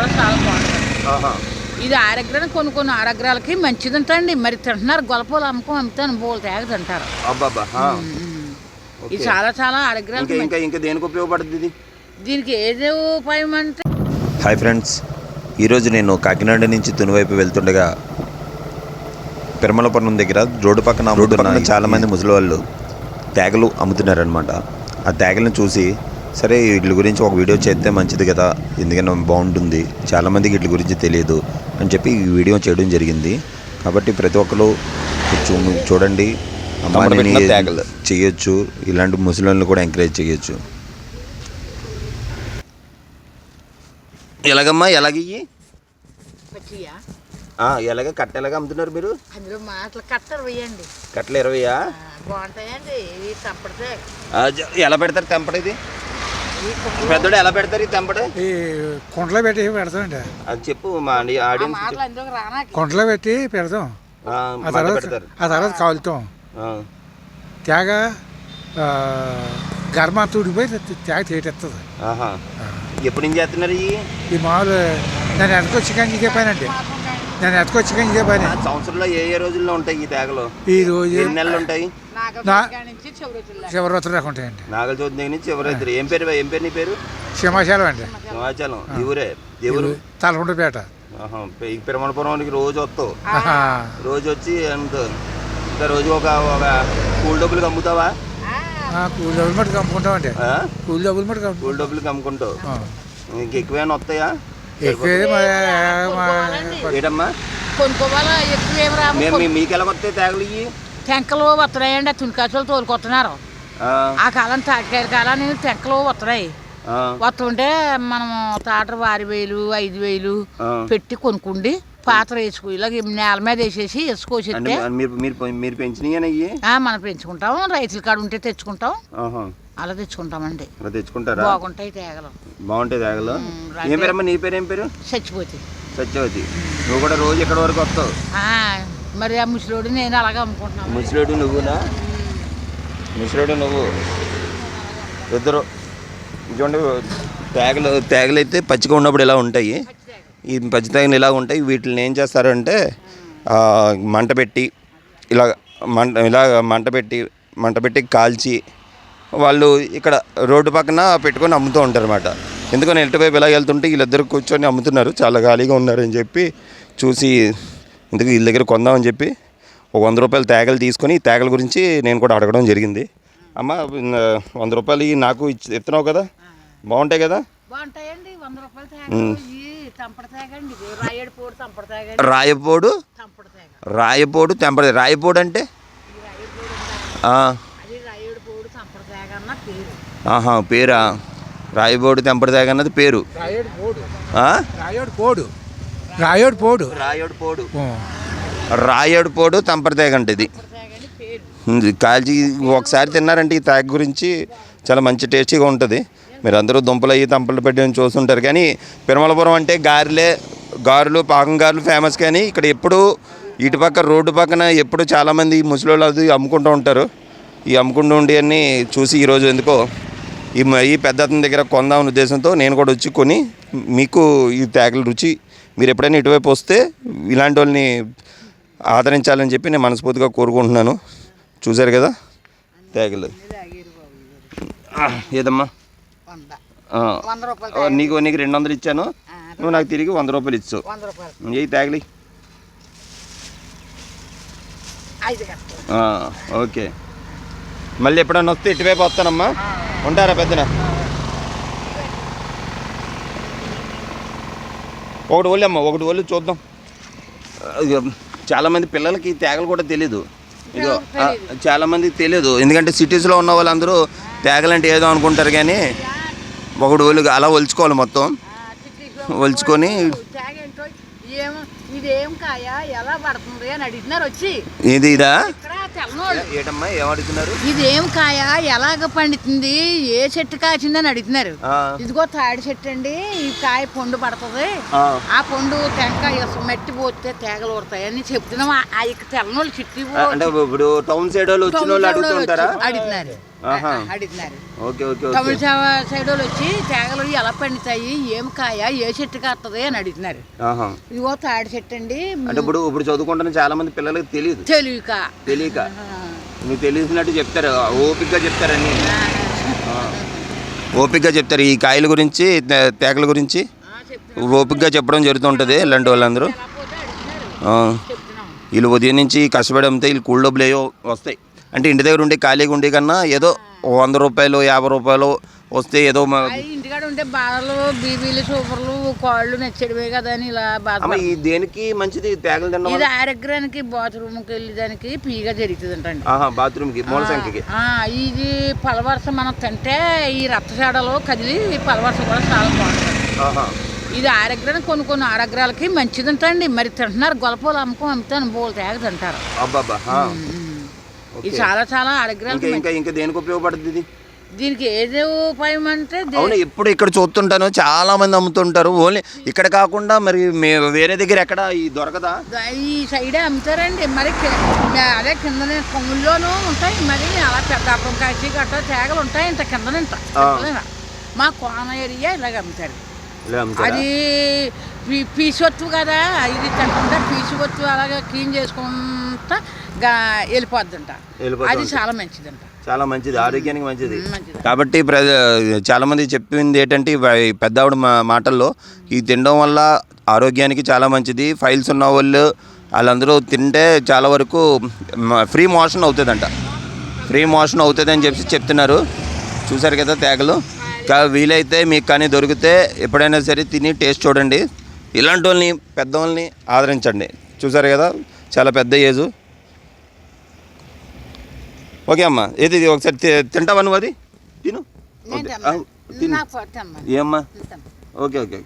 కూడా చాలా బాగుంటుంది. ఆహా. ఇది ఆరోగ్యానికి కొన్ని కొన్ని ఆరోగ్యాలకి మంచిది అంటండి మరి తింటున్నారు గొలపలు అమ్మకం అమ్ముతాను బోల్ తేగ తింటారు. ఇది చాలా చాలా ఆరోగ్యాలకి ఇంకా ఇంకా ఇంకా దేనికి ఉపయోగపడుతుంది ఇది? దీనికి ఏది ఉపాయం అంటే హాయ్ ఫ్రెండ్స్ ఈరోజు నేను కాకినాడ నుంచి తునివైపు వెళ్తుండగా పెరమలపురం దగ్గర రోడ్డు పక్కన రోడ్డు పక్కన చాలామంది ముసలి వాళ్ళు తేగలు అమ్ముతున్నారనమాట ఆ తేగలను చూసి సరే వీటి గురించి ఒక వీడియో చేస్తే మంచిది కదా. ఎందుకంటే బాగుంటుంది. చాలామందికి వీటి గురించి తెలియదు అని చెప్పి ఈ వీడియో చేయడం జరిగింది. కాబట్టి ప్రతి ఒక్కరు చూడండి. అమ్మాయిని. చేయొచ్చు. ఇలాంటి ముసలి కూడా ఎంకరేజ్ చేయొచ్చు. ఎలాగమ్మా? ఎలాగయ్యి ఎలాగ? కట్ట ఎలాగ అమ్ముతున్నారు మీరు? అందులో మాటలు కట్టరు వేయండి కట్టలు ఇరవయ్యా బాగుంటాయండి. ఎలా పెడతారు తెంపడు ఇది? పెద్దోడు ఎలా పెడతారు ఈ తెంపడు? ఈ కుండలో పెట్టి పెడతామండి. అది చెప్పు మా ఆడియన్స్ కుండలో పెట్టి పెడతాం. ఆ తర్వాత పెడతారు. ఆ తర్వాత కాలుతాం. ఆ, తేగ ఆ, గర్మ అంతా ఉడిపోయి తేగ తేటెత్తది. ఆహా. ఎప్పుడు నుంచి చేస్తున్నారు ఈ మామూలు నేను వెనకొచ్చి కానీ ఇదే పని అండి. నేను కానీ ఇదే పని. ఆ, సంవత్సరంలో ఏ ఏ రోజుల్లో ఉంటాయి ఈ తేగలు? ఈ రోజు ఎన్ని నెలలు ఉంటాయి? శివరాత్రి దాకా ఉంటాయండి. నాగల చవితి దగ్గర నుంచి చివరి ఏం పేరు? ఏం పేరు నీ పేరు? సింహాచలం అండి. ఊరే? ఎవరు ఆహా, ఈ పిరమలపురానికి రోజు వస్తావు ఆహా. రోజు వచ్చి ఎంత ఇంకా రోజు ఒక ఒక కూల్ డబ్బులు అమ్ముతావా ఆ, కూలి డబ్బులు మటుకు అమ్ముకుంటామండి ఆ? కూలి డబ్బులు మటుకు కూల్ డబ్బులు అమ్ముకుంటావు ఆ. ఇంక ఎక్కువేమైనా వస్తాయా ఎక్కువ కొనుక్కోవాలా? ఎక్కువ ఏం రాము మీకు ఎలా వస్తాయి తేగలు ఇవి టెంకలు వస్తున్నాయండి ఆ తునికాసులు తోలుకొస్తున్నారు ఆ, ఆ కాలం తాటికాయల కాలాన్ని టెంకలు వస్తున్నాయి ఆ, వస్తుంటే మనము తాటరు ఆరు వేలు ఐదు వేలు. పెట్టి కొనుక్కుండి పాత్ర వేసుకో ఇలాగ నేల మీద వేసేసి ఇవి మనం పెంచుకుంటాం రైతుల కాడ ఉంటే తెచ్చుకుంటాం. ఆహా. అలా తెచ్చుకుంటామండి. అలా తెచ్చుకుంటారా? బాగుంటాయి తేగలు. బాగుంటాయి తేగలు. ఏం పేరమ్మా నీ పేరు ఏం పేరు? చచ్చిపోతాయి సత్యవతి. నువ్వు కూడా రోజు ఇక్కడ వరకు వస్తావు? మరి ఆ ముసలోడు నేను అలాగే అమ్ముకుంటున్నాను ముసలోడు నువ్వునా? ముసలోడు నువ్వు. ఇద్దరు. చూడండి తేగలు తేగలు అయితే పచ్చిగా ఉన్నప్పుడు ఇలా ఉంటాయి? ఈ పచ్చి తేగలు ఇలా ఉంటాయి. వీటిని ఏం చేస్తారంటే మంట పెట్టి ఇలా మంట ఇలా మంట పెట్టి మంట పెట్టి కాల్చి వాళ్ళు ఇక్కడ రోడ్డు పక్కన పెట్టుకొని అమ్ముతూ ఉంటారు అనమాట ఎందుకని ఎటువైపు ఇలా వెళ్తుంటే వీళ్ళిద్దరు కూర్చొని అమ్ముతున్నారు. చాలా ఖాళీగా ఉన్నారని చెప్పి చూసి ఇందుకు వీళ్ళ దగ్గర కొందామని చెప్పి ఒక వంద రూపాయలు తేగలు తీసుకొని ఈ తేగల గురించి నేను కూడా అడగడం జరిగింది. అమ్మ వంద రూపాయలు నాకు ఇచ్చి ఇస్తున్నావు కదా? బాగుంటాయి కదా? తంపడ తంపడ రాయపోడు? తంపడ రాయపోడు తెంప రాయపోడు అంటే ఆ, అది రాయడు పోడు తంపడ తేగ అన్న పేరు ఆహా పేరా? రాయపోడు తెంపడి తేగ అన్నది పేరు. రాయోడు పోడు? రాయోడు పోడు. రాయోడు పోడు. రాయడు పోడు. ఓ. రాయడు పోడు తెంపడి తేగ అంటే ఇది. కాల్చి ఒకసారి తిన్నారంటే ఈ తాగ గురించి చాలా మంచి టేస్టీగా ఉంటుంది. మీరు అందరూ దుంపలు అయ్యి తంపలు పెట్టి చూస్తుంటారు. కానీ పెరమలపురం అంటే గారెలే గారెలు పాకం గారెలు ఫేమస్ కానీ ఇక్కడ ఎప్పుడు ఇటు పక్క రోడ్డు పక్కన ఎప్పుడు చాలామంది ముసలోళ్ళు అది అమ్ముకుంటూ ఉంటారు. ఈ అమ్ముకుంటూ ఉండి అన్ని చూసి ఈరోజు ఎందుకో ఈ మ- ఈ పెద్ద అతని దగ్గర కొందామనే ఉద్దేశంతో నేను కూడా వచ్చి కొని మీకు ఈ తేగల రుచి మీరు ఎప్పుడైనా ఇటువైపు వస్తే ఇలాంటి వాళ్ళని ఆదరించాలని చెప్పి నేను మనస్ఫూర్తిగా కోరుకుంటున్నాను. చూశారు కదా? తేగలు ఏదమ్మా? నీకు నీకు రెండు వందలు ఇచ్చాను. నువ్వు నాకు తిరిగి వంద రూపాయలు ఇచ్చు. ఏ తేగలి ఓకే. మళ్ళీ ఎప్పుడన్నా వస్తే ఇటువైపు వస్తానమ్మా. ఉంటారా పెద్దన? ఒకటి ఒళ్ళు అమ్మ ఒకటి ఒళ్ళు చూద్దాం. చాలామంది పిల్లలకి ఈ తేగలు కూడా తెలీదు. ఇదో చాలామందికి తెలియదు ఎందుకంటే సిటీస్లో ఉన్న వాళ్ళందరూ తేగలంటే ఏదో అనుకుంటారు కానీ ఒకటి ఒళ్ళు అలా ఒలుచుకోవాలి మొత్తం. ఒలుచుకొని ఏం ఇదేం? వచ్చి ఇది ఇదేం కాయ? ఎలాగ పండుతుంది? ఏ చెట్టు కాచిందని అడుగుతున్నారు. ఇదిగో తాడి చెట్టు అండి. ఈ కాయ పండు పడుతుంది. ఆ, పండు టెంకాయ మట్టి పోతే తేగలు ఊడతాయి అని చెప్తున్నాం. ఆ- ఇక తెల్లనోళ్ళు చిట్టి అంటే ఇప్పుడు టౌన్ సైడ్ వాళ్ళు వచ్చిన వాళ్ళు అడుగుతుంటారా అడుగుతున్నారు. అడుగుతున్నారు. తమిళ సైడ్ వాళ్ళు వచ్చి తేగలు ఎలా పండుతాయి? ఏం కాయ? ఏ చెట్టు కాస్తుంది అని అడుగుతున్నారు. ఇదిగో తాడి చెట్టు అండి. అంటే ఇప్పుడు ఇప్పుడు చదువుకుంటున్న చాలా మంది పిల్లలకి తెలియదు. తెలియక. తెలియక. మీకు తెలిసినట్టు చెప్తారు. ఓపిక్గా చెప్తారని ఓపిక్గా చెప్తారు. ఈ కాయల గురించి తే- తేగల గురించి ఓపిక్గా చెప్పడం జరుగుతుంటుంది ఇలాంటి వాళ్ళందరూ. వీళ్ళు ఉదయం నుంచి కష్టపడి అమ్మితే వీళ్ళు కూల్ డబ్బులు ఏవో వస్తాయి. అంటే ఇంటి దగ్గర ఉండి ఖాళీగా ఉండే కన్నా ఏదో వంద రూపాయలు యాభై రూపాయలు వస్తే ఏదో ఇంటికాడ ఉంటే బాధలు బీబీలు సూపర్లు కాళ్ళు నచ్చడమే కదా అని ఇలా బాధ దేనికి మంచిది? తేగలు తినడం ఇది? ఆరోగ్యానికి బాత్రూమ్కి వెళ్ళేదానికి పీగా జరుగుతుందంటండి. బాత్రూమ్కి మూల సంఖ్యకి. ఆ, ఇది పలవరస మనం తింటే ఈ రక్తశాడలో కదిలి పలవరస కూడా చాలా బాగుంటుంది. ఇది ఆరోగ్యానికి కొన్ని కొన్ని ఆరోగ్యాలకి మంచిదంటండి. మరి తింటున్నారు గొలపలు అమ్మకం అమ్ముతాను బోల్ తేగ తింటారు. ఇది చాలా చాలా ఆరోగ్యాలకి ఇంకా ఇంకా ఇంకా దేనికి ఉపయోగపడుతుంది ఇది? దీనికి ఏది ఉపాయం అంటే అవును ఎప్పుడు ఇక్కడ చూస్తుంటాను చాలా మంది అమ్ముతుంటారు. ఓన్లీ ఇక్కడ కాకుండా మరి వేరే దగ్గర ఎక్కడ ఈ దొరకదా? ఈ సైడే అమ్ముతారండి. మరి అదే కింద కొమ్ముల్లోనూ ఉంటాయి. మరి అలా పెద్ద అప్పం కాసి గట్రా తేగలు ఉంటాయి. ఇంత కిందనింత మా కోన ఏరియా ఇలాగ అమ్ముతారు? అది పీ- పీసొత్తు కదా. ఇది తింటుంటే పీసుకొత్తు అలాగే క్లీన్ చేసుకుంటా వెళ్ళిపోద్దంట. అది. చాలా మంచిదంట. చాలా మంచిది ఆరోగ్యానికి మంచిది. కాబట్టి ప్ర చాలా మంది చెప్పింది ఏంటంటే పెద్ద ఆవిడ మా మాటల్లో ఇది తినడం వల్ల ఆరోగ్యానికి చాలా మంచిది ఫైల్స్ ఉన్న వాళ్ళు వాళ్ళందరూ తింటే చాలా వరకు ఫ్రీ మోషన్ అవుతుందంట. ఫ్రీ మోషన్ అవుతుంది అని చెప్పి చెప్తున్నారు. చూసారు కదా తేగలు? కా వీలైతే మీకు కానీ దొరికితే ఎప్పుడైనా సరే తిని టేస్ట్ చూడండి. ఇలాంటి వాళ్ళని పెద్దవాళ్ళని ఆదరించండి. చూసారు కదా? చాలా పెద్ద ఏజు. ఓకే అమ్మా. ఏది ఒకసారి తింటావా నువ్వు అది? తిను. ఏమ్మా. Okay okay.